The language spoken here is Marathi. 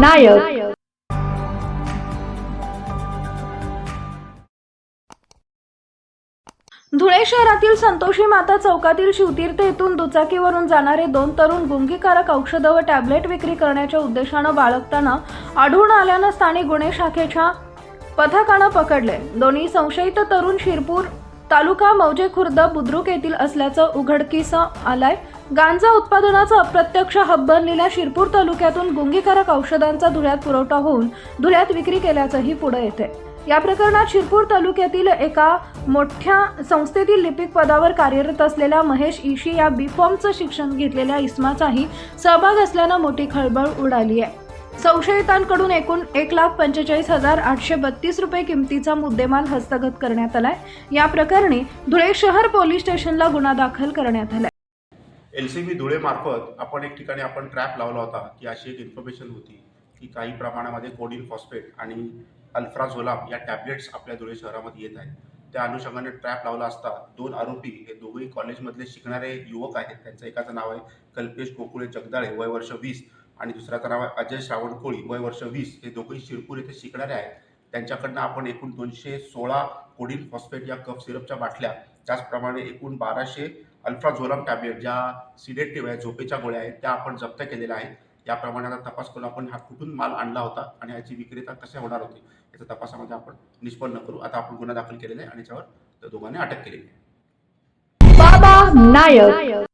नायक. धुळे शहरातील संतोषी माता चौकातील शिवतीर्थ येथून दुचाकीवरून जाणारे दोन तरुण गुंगीकारक औषधं व टॅबलेट विक्री करण्याच्या उद्देशानं बाळगताना आढळून आल्यानं स्थानिक गुन्हे शाखेच्या पथकानं पकडले. दोन्ही संशयित तरुण शिरपूर तालुका मौजे खुर्द बुद्रुक येथील असल्याचं उघडकीस आलंय. गांजा उत्पादनाचा अप्रत्यक्ष हब बनलेल्या शिरपूर तालुक्यातून गुंगीकारक औषधांचा धुळ्यात पुरवठा होऊन धुळ्यात विक्री केल्याचंही पुढे येते. या प्रकरणात शिरपूर तालुक्यातील एका मोठ्या संस्थेतील लिपिक पदावर कार्यरत असलेल्या महेश ईशी या बी फॉर्मचं शिक्षण घेतलेल्या इस्माचाही सहभाग असल्यानं मोठी खळबळ उडाली आहे. संशयितांकडून एकूण एक लाख पंचेचाळीस हजार आठशे बत्तीस रुपये किमतीचा मुद्देमाल हस्तगत करण्यात आलाय. या प्रकरणी धुळे शहर पोलीस स्टेशनला गुन्हा दाखल करण्यात आलाय. एल सी बी धुळेमार्फत आपण एक ठिकाणी आपण ट्रॅप लावला होता. की अशी एक इन्फॉर्मेशन होती की काही प्रमाणामध्ये कोडिन फॉस्फेट आणि अल्फ्राझोलाम या टॅबलेट्स आपल्या धुळे शहरामध्ये येत आहेत. त्या अनुषंगाने ट्रॅप लावला असता दोन आरोपी हे दोघेही कॉलेजमधले शिकणारे युवक आहेत. त्यांचं एकाचं नाव आहे कल्पेश गोकुळे जगदाळे. वय वर्ष वीस. आणि दुसऱ्याचं नाव आहे अजय श्रावणकोळी वय वर्ष वीस. हे दोघंही शिरपूर येथे शिकणारे आहेत. त्यांच्याकडनं आपण एकूण दोनशे सोळा कोडिन फॉस्फेट या कफ सिरपच्या बाटल्या त्याचप्रमाणे एकूण बाराशे अल्फ्राझोलम टॅबलेट ज्या सिडेटिव्ह आहे झोपेच्या गोळ्या आहेत त्या आपण जप्त केलेल्या आहेत. याप्रमाणे आता तपास करून आपण हा कुठून माल आणला होता आणि याची विक्रेता कशा होणार होती याच्या तपासामध्ये आपण निष्पन्न करू. आता आपण गुन्हा दाखल केलेला आहे आणि याच्यावर दोघांनी अटक केलेली आहे. बाबा नायक.